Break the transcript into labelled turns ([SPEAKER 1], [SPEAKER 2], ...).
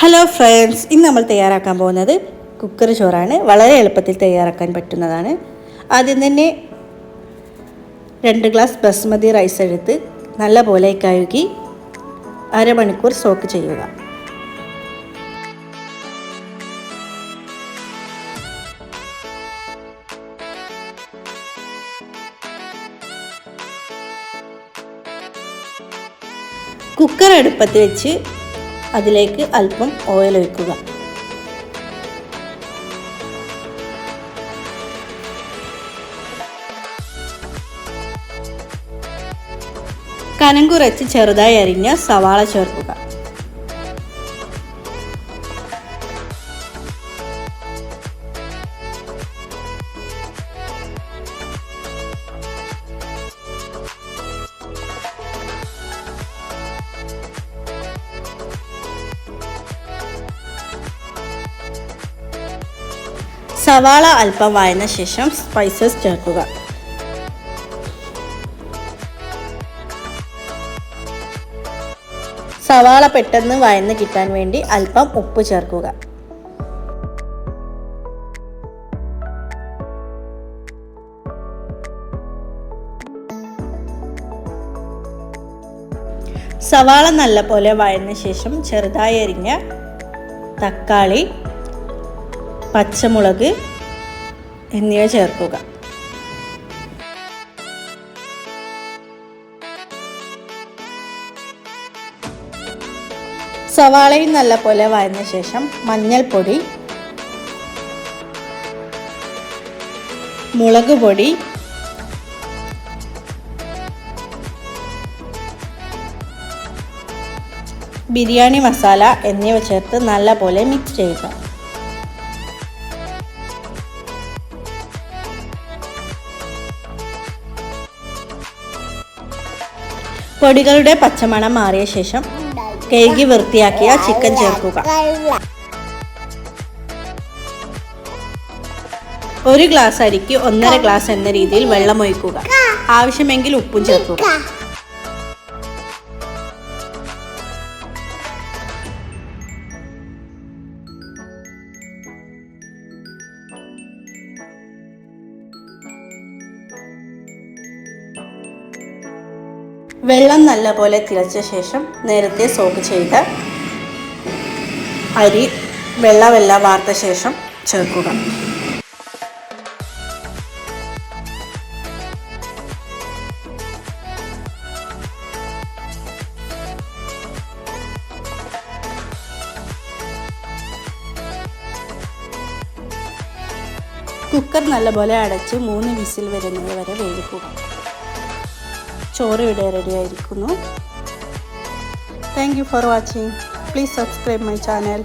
[SPEAKER 1] Hello friends ഇന്ന് നമ്മൾ തയ്യാറാക്കാൻ പോകുന്നത് കുക്കർ ചോറാണ്. വളരെ എളുപ്പത്തിൽ തയ്യാറാക്കാൻ പറ്റുന്നതാണ്. ആദ്യം തന്നെ രണ്ട് ഗ്ലാസ് ബസ്മതി റൈസ് എടുത്ത് നല്ല പോലെ കഴുകി അരമണിക്കൂർ സോക്ക് ചെയ്യുക. കുക്കർ അടുപ്പത്ത് വെച്ച് അതിലേക്ക് അല്പം ഓയിൽ ഒഴിക്കുക. കനം കുറച്ച് ചെറുതായി അരിഞ്ഞ സവാള ചേർക്കുക. സവാള അല്പം വായന ശേഷം സ്പൈസസ് ചേർക്കുക. സവാള പെട്ടെന്ന് വയന്ന് കിട്ടാൻ വേണ്ടി അല്പം ഉപ്പ് ചേർക്കുക. സവാള നല്ലപോലെ വഴന്ന ശേഷം ചെറുതായി അരിഞ്ഞ തക്കാളി പച്ചമുളക് എന്നിവ ചേർക്കുക. സവാളയും നല്ലപോലെ വഴന്ന ശേഷം മഞ്ഞൾപ്പൊടി മുളക് പൊടി ബിരിയാണി മസാല എന്നിവ ചേർത്ത് നല്ലപോലെ മിക്സ് ചെയ്യുക. പൊടികളുടെ പച്ചമണം മാറിയ ശേഷം കഴുകി വൃത്തിയാക്കിയ ചിക്കൻ ചേർക്കുക. ഒരു ഗ്ലാസ് അരിക്ക് ഒന്നര ഗ്ലാസ് എന്ന രീതിയിൽ വെള്ളം ഒഴിക്കുക. ആവശ്യമെങ്കിൽ ഉപ്പും ചേർക്കുക. വെള്ളം നല്ലപോലെ തിളച്ച ശേഷം നേരത്തെ സോക്ക് ചെയ്ത അരി വെള്ളമെല്ലാം വാർത്ത ശേഷം ചേർക്കുക. കുക്കർ നല്ലപോലെ അടച്ച് മൂന്ന് വിസിൽ വരുന്നത് വരെ വേവിക്കുക. ചോറ് ഇവിടെ റെഡി ആയിരിക്കുന്നു. Thank you for watching please subscribe my channel